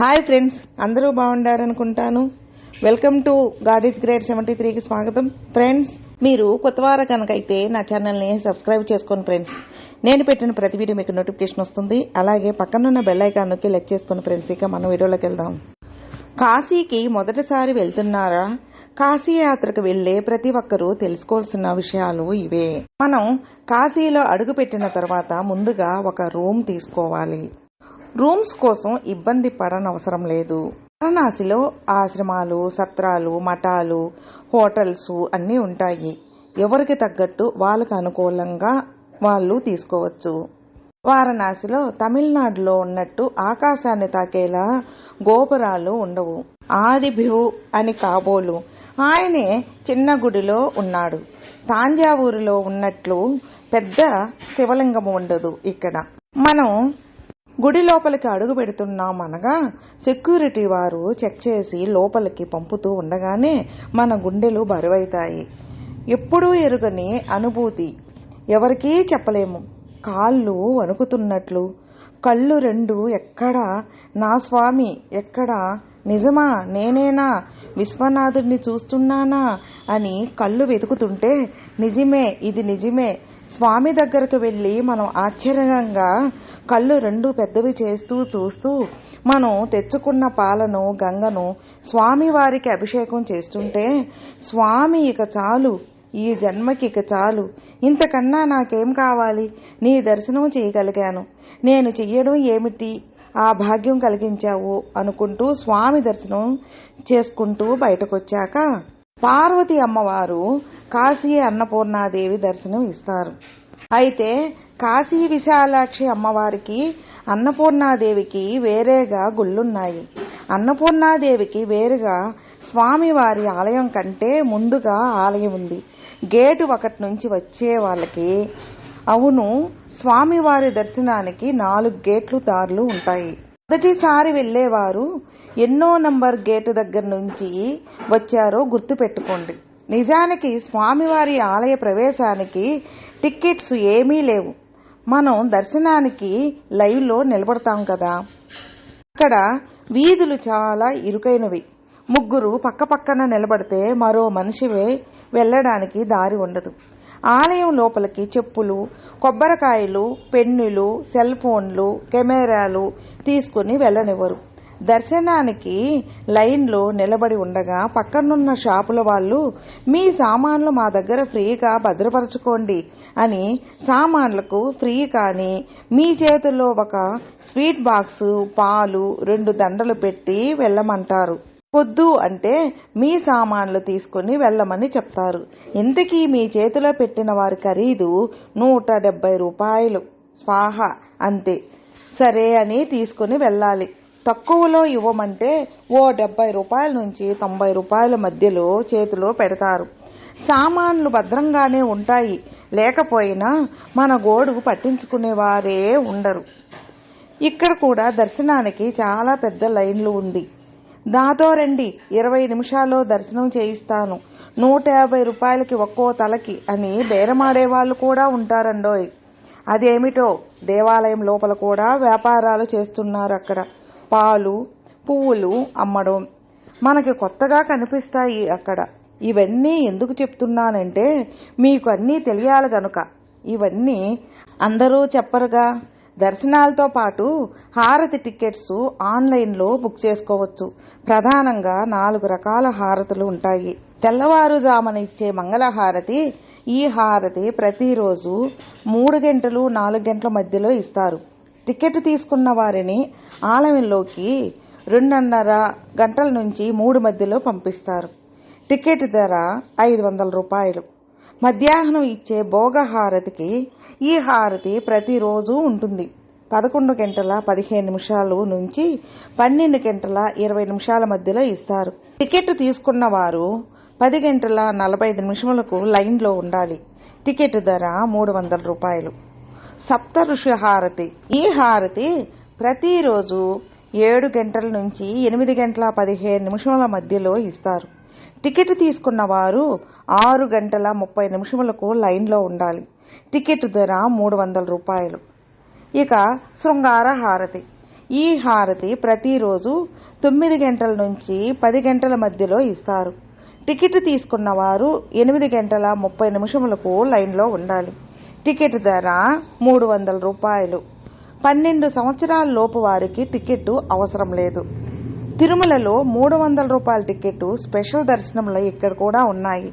Hi friends అందరూ బాగుండారనుకుంటాను. Welcome to God is great seventy త్రీకి స్వాగతం. ఫ్రెండ్స్ మీరు కొత్తవార కనుకైతే నా ఛానల్ని సబ్స్క్రైబ్ చేసుకోండి ఫ్రెండ్స్. నేను పెట్టిన ప్రతి వీడియో మీకు నోటిఫికేషన్ వస్తుంది. అలాగే పక్కనున్న బెల్ ఐకాన్ నొక్కి లెక్ చేసుకోండి ఫ్రెండ్స్ ఇక మనం వీడియోలోకి వెళ్దాం. కాశీకి మొదటిసారి వెళ్తున్నారా? కాశీ యాత్రకు వెళ్ళే ప్రతి ఒక్కరూ తెలుసుకోవాల్సిన విషయాలు ఇవే. మనం కాశీలో అడుగుపెట్టిన తర్వాత ముందుగా ఒక రూమ్ తీసుకోవాలి. రూమ్స్ కోసం ఇబ్బంది పడనవసరం లేదు. వారణాసిలో ఆశ్రమాలు సత్రాలు మఠాలు హోటల్స్ అన్నీ ఉంటాయి. ఎవరికి తగ్గట్టు వాళ్ళకు అనుకూలంగా వాళ్ళు తీసుకోవచ్చు. వారణాసిలో తమిళనాడులో ఉన్నట్టు ఆకాశాన్ని తాకేలా గోపురాలు ఉండవు. ఆదిభ్యు అని కాబోలు. ఆయనే చిన్న గుడిలో ఉన్నాడు. తాంజావూరులో ఉన్నట్లు పెద్ద శివలింగం ఉండదు ఇక్కడ. మనం గుడి లోపలికి అడుగు పెడుతున్నాం అనగా సెక్యూరిటీ వారు చెక్ చేసి లోపలికి పంపుతూ ఉండగానే మన గుండెలు బరువైతాయి. ఎప్పుడూ ఎరుగని అనుభూతి. ఎవరికీ చెప్పలేము. కాళ్ళు వణుకుతున్నట్లు. కళ్ళు రెండు ఎక్కడ? నా స్వామి ఎక్కడ? నిజమా? నేనేనా? విశ్వనాథుడిని చూస్తున్నానా? అని కళ్ళు వెతుకుతుంటే నిజమే ఇది నిజమే స్వామి దగ్గరకు వెళ్ళి మనం ఆశ్చర్యంగా కళ్ళు రెండు పెద్దవి చేస్తూ చూస్తూ మనం తెచ్చుకున్న పాలను గంగను స్వామి వారికి అభిషేకం చేస్తుంటే స్వామి ఇక చాలు ఈ జన్మకి ఇక చాలు. ఇంతకన్నా నాకేం కావాలి? నీ దర్శనం చేయగలిగాను. నేను చెయ్యడం ఏమిటి? ఆ భాగ్యం కలిగించావు అనుకుంటూ స్వామి దర్శనం చేసుకుంటూ బయటకొచ్చాక పార్వతి అమ్మవారు కాశీ అన్నపూర్ణాదేవి దర్శనం ఇస్తారు. అయితే కాశీ విశాలాక్షి అమ్మవారికి అన్నపూర్ణాదేవికి వేరేగా గుళ్ళున్నాయి. అన్నపూర్ణాదేవికి వేరుగా స్వామివారి ఆలయం కంటే ముందుగా ఆలయం ఉంది. గేటు ఒకటి నుంచి వచ్చే వాళ్ళకి అవును స్వామివారి దర్శనానికి నాలుగు గేట్లు దారులు ఉంటాయి. మొదటిసారి వెళ్ళేవారు ఎన్నో నంబర్ గేటు దగ్గర నుంచి వచ్చారో గుర్తు పెట్టుకోండి నిజానికి స్వామివారి ఆలయ ప్రవేశానికి టికెట్స్ ఏమీ లేవు. మనం దర్శనానికి లైవ్లో నిలబడతాం కదా. అక్కడ వీధులు చాలా ఇరుకైనవి. ముగ్గురు పక్కపక్కన నిలబడితే మరో మనిషి వెళ్ళడానికి దారి ఉండదు. ఆలయం లోపలికి చెప్పులు కొబ్బరికాయలు పెన్నులు సెల్ ఫోన్లు కెమెరాలు తీసుకుని వెళ్ళనివ్వరు. దర్శనానికి లైన్లో నిలబడి ఉండగా పక్కనున్న షాపుల వాళ్ళు మీ సామాన్లు మా దగ్గర ఫ్రీగా భద్రపరచుకోండి అని సామాన్లకు ఫ్రీ కానీ మీ చేతుల్లో ఒక స్వీట్ బాక్స్ పాలు రెండు దండలు పెట్టి వెళ్ళమంటారు. వద్దు అంటే మీ సామాన్లు తీసుకుని వెళ్ళమని చెప్తారు. ఇంతకీ మీ చేతిలో పెట్టిన వారి ఖరీదు నూట డెబ్బై రూపాయలు. స్వాహ అంతే. సరే అని తీసుకుని వెళ్ళాలి. తక్కువలో ఇవ్వమంటే ఓ డెబ్బై రూపాయల నుంచి తొంభై రూపాయల మధ్యలో చేతిలో పెడతారు. సామాన్లు భద్రంగానే ఉంటాయి. లేకపోయినా మన గోడుకు పట్టించుకునేవారే ఉండరు. ఇక్కడ కూడా దర్శనానికి చాలా పెద్ద లైన్లు ఉంది. దాతో రండి ఇరవై నిమిషాల్లో దర్శనం చేయిస్తాను. నూట యాభై రూపాయలకి ఒక్కో తలకి అని బేరమాడే వాళ్ళు కూడా ఉంటారండోయ్. అదేమిటో దేవాలయం లోపల కూడా వ్యాపారాలు చేస్తున్నారు అక్కడ పాలు పువ్వులు అమ్మడం మనకి కొత్తగా కనిపిస్తాయి అక్కడ. ఇవన్నీ ఎందుకు చెప్తున్నానంటే మీకు అన్నీ తెలియాలి గనుక. ఇవన్నీ అందరూ చెప్పరుగా. దర్శనాలతో పాటు హారతి టికెట్స్ ఆన్లైన్లో బుక్ చేసుకోవచ్చు. ప్రధానంగా నాలుగు రకాల హారతులు ఉంటాయి. తెల్లవారుజామున ఇచ్చే మంగళహారతి ఈ హారతి ప్రతిరోజు మూడు గంటలు నాలుగు గంటల మధ్యలో ఇస్తారు. టికెట్ తీసుకున్న వారిని ఆలయంలోకి రెండున్నర గంటల నుంచి మూడు మధ్యలో పంపిస్తారు. టికెట్ ధర ఐదు వందల రూపాయలు. మధ్యాహ్నం ఇచ్చే భోగ హారతికి ఈ హారతి ప్రతిరోజు ఉంటుంది. పదకొండు గంటల పదిహేను నిమిషాలు నుంచి పన్నెండు గంటల ఇరవై నిమిషాల మధ్యలో ఇస్తారు. టికెట్ తీసుకున్న వారు పది గంటల నలభై ఐదు నిమిషములకు లైన్లో ఉండాలి. టికెట్ ధర మూడు వందల రూపాయలు. సప్త ఋషి హారతి. ఈ హారతి ప్రతిరోజు ఏడు గంటల నుంచి ఎనిమిది గంటల పదిహేను నిమిషముల మధ్యలో ఇస్తారు. టికెట్ తీసుకున్న వారు ఆరు గంటల ముప్పై నిమిషములకు లైన్లో ఉండాలి. టికెట్ ధర మూడు వందల రూపాయలు. ఇక శృంగార హారతి. ఈ హారతి ప్రతిరోజు తొమ్మిది గంటల నుంచి పది గంటల మధ్యలో ఇస్తారు. టికెట్ తీసుకున్న వారు ఎనిమిది గంటల ముప్పై నిమిషములకు లైన్లో ఉండాలి. టికెట్ ధర మూడు వందల రూపాయలు. పన్నెండు సంవత్సరాల లోపు వారికి టికెట్ అవసరం లేదు. తిరుమలలో మూడు వందల రూపాయల టికెట్ స్పెషల్ దర్శనంలో ఇక్కడ కూడా ఉన్నాయి.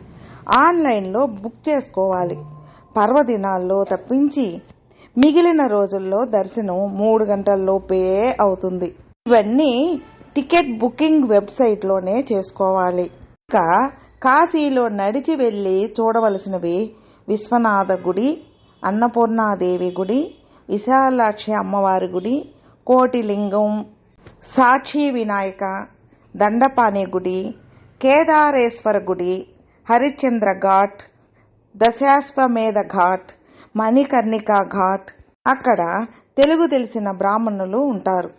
ఆన్లైన్లో బుక్ చేసుకోవాలి. పర్వదినాల్లో తప్పించి మిగిలిన రోజుల్లో దర్శనం మూడు గంటల్లోపే అవుతుంది. ఇవన్నీ టికెట్ బుకింగ్ వెబ్సైట్లోనే చేసుకోవాలి. ఇంకా కాశీలో నడిచి వెళ్ళి చూడవలసినవి విశ్వనాథ గుడి అన్నపూర్ణాదేవి గుడి విశాలాక్షి అమ్మవారి గుడి కోటిలింగం సాక్షి వినాయక దండపాణి గుడి కేదారేశ్వర గుడి హరిశ్చంద్ర ఘాట్ దశాశ్వమేధ ఘాట్ మణికర్ణిక ఘాట్ అక్కడ తెలుగు తెలిసిన బ్రాహ్మణులు ఉంటారు.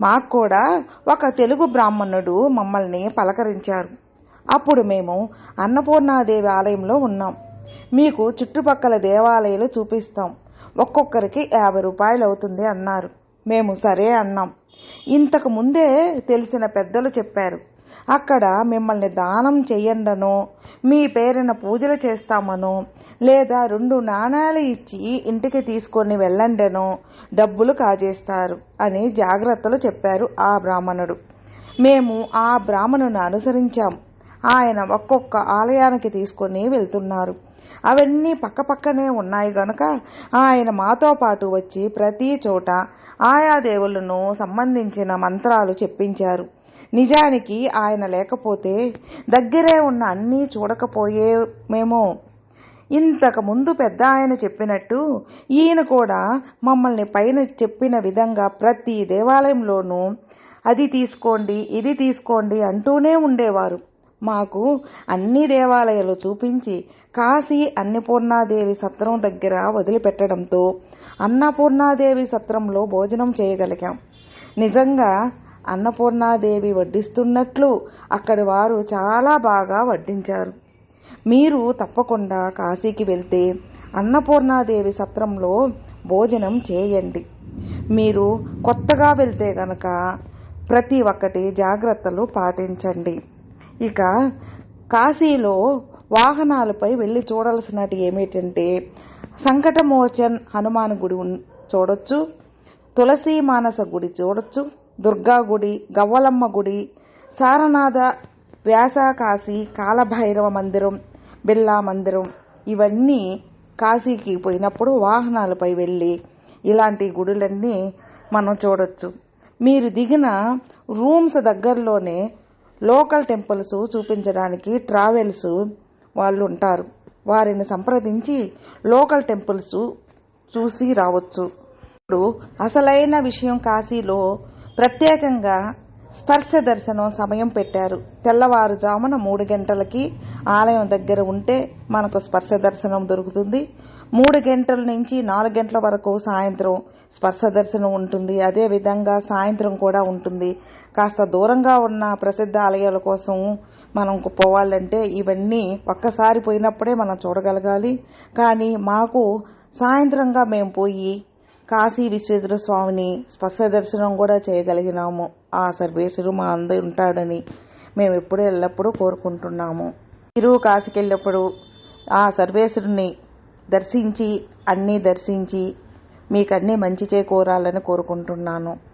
మాకు కూడా ఒక తెలుగు బ్రాహ్మణుడు మమ్మల్ని పలకరించారు. అప్పుడు మేము అన్నపూర్ణాదేవి ఆలయంలో ఉన్నాం. మీకు చుట్టుపక్కల దేవాలయాలు చూపిస్తాం. ఒక్కొక్కరికి యాభై రూపాయలు అవుతుంది అన్నారు. మేము సరే అన్నాం. ఇంతకు ముందే తెలిసిన పెద్దలు చెప్పారు. అక్కడ మిమ్మల్ని దానం చేయండనో మీ పేరున పూజలు చేస్తామనో లేదా రెండు నాణాలు ఇచ్చి ఇంటికి తీసుకొని వెళ్ళండనో డబ్బులు కాజేస్తారు అని జాగ్రత్తలు చెప్పారు ఆ బ్రాహ్మణుడు. మేము ఆ బ్రాహ్మణుని అనుసరించాం. ఆయన ఒక్కొక్క ఆలయానికి తీసుకొని వెళ్తున్నారు. అవన్నీ పక్కపక్కనే ఉన్నాయి గనుక ఆయన మాతో పాటు వచ్చి ప్రతి చోట ఆయా దేవులను సంబంధించిన మంత్రాలు చెప్పించారు. నిజానికి ఆయన లేకపోతే దగ్గరే ఉన్న అన్నీ చూడకపోయేమేమో. ఇంతకు ముందు పెద్ద ఆయన చెప్పినట్టు ఈయన కూడా మమ్మల్ని పైన చెప్పిన విధంగా ప్రతి దేవాలయంలోనూ అది తీసుకోండి ఇది తీసుకోండి అంటూనే ఉండేవారు. మాకు అన్ని దేవాలయాలు చూపించి కాశీ అన్నపూర్ణాదేవి సత్రం దగ్గర వదిలిపెట్టడంతో అన్నపూర్ణాదేవి సత్రంలో భోజనం చేయగలిగాం. నిజంగా అన్నపూర్ణాదేవి వడ్డిస్తున్నట్లు అక్కడి వారు చాలా బాగా వడ్డించారు. మీరు తప్పకుండా కాశీకి వెళ్తే అన్నపూర్ణాదేవి సత్రంలో భోజనం చేయండి. మీరు కొత్తగా వెళ్తే గనక ప్రతి ఒక్కటి జాగ్రత్తలు పాటించండి. ఇక కాశీలో వాహనాలపై వెళ్ళి చూడాల్సినటి ఏమిటంటే సంకటమోచన్ హనుమాన్ గుడి చూడొచ్చు తులసీ మానస గుడి చూడొచ్చు దుర్గా గుడి గవ్వలమ్మ గుడి సారనాథ వ్యాస కాశీ కాలభైరవ మందిరం బిర్లా మందిరం ఇవన్నీ కాశీకి పోయినప్పుడు వాహనాలపై వెళ్ళి ఇలాంటి గుడులన్నీ మనం చూడొచ్చు. మీరు దిగిన రూమ్స్ దగ్గరలోనే లోకల్ టెంపుల్స్ చూపించడానికి ట్రావెల్స్ వాళ్ళు ఉంటారు. వారిని సంప్రదించి లోకల్ టెంపుల్స్ చూసి రావచ్చు. ఇప్పుడు అసలైన విషయం కాశీలో ప్రత్యేకంగా స్పర్శ దర్శనం సమయం పెట్టారు. తెల్లవారుజామున మూడు గంటలకి ఆలయం దగ్గర ఉంటే మనకు స్పర్శ దర్శనం దొరుకుతుంది. మూడు గంటల నుంచి నాలుగు గంటల వరకు సాయంత్రం స్పర్శ దర్శనం ఉంటుంది. అదే విధంగా సాయంత్రం కూడా ఉంటుంది. కాస్త దూరంగా ఉన్న ప్రసిద్ధ ఆలయాల కోసం మనం పోవాలంటే ఇవన్నీ ఒక్కసారి పోయినప్పుడే మనం చూడగలగాలి. కానీ మాకు సాయంత్రంగా మేము పోయి కాశీ విశ్వేశ్వర స్వామిని స్పష్ట దర్శనం కూడా చేయగలిగినాము. ఆ సర్వేశ్వరు మా అందరు ఉంటాడని మేము ఎప్పుడూ ఎల్లప్పుడూ కోరుకుంటున్నాము. మీరు కాశీకి వెళ్ళినప్పుడు ఆ సర్వేశ్వరుని దర్శించి అన్నీ దర్శించి మీకు మంచి చేకూరాలని కోరుకుంటున్నాను.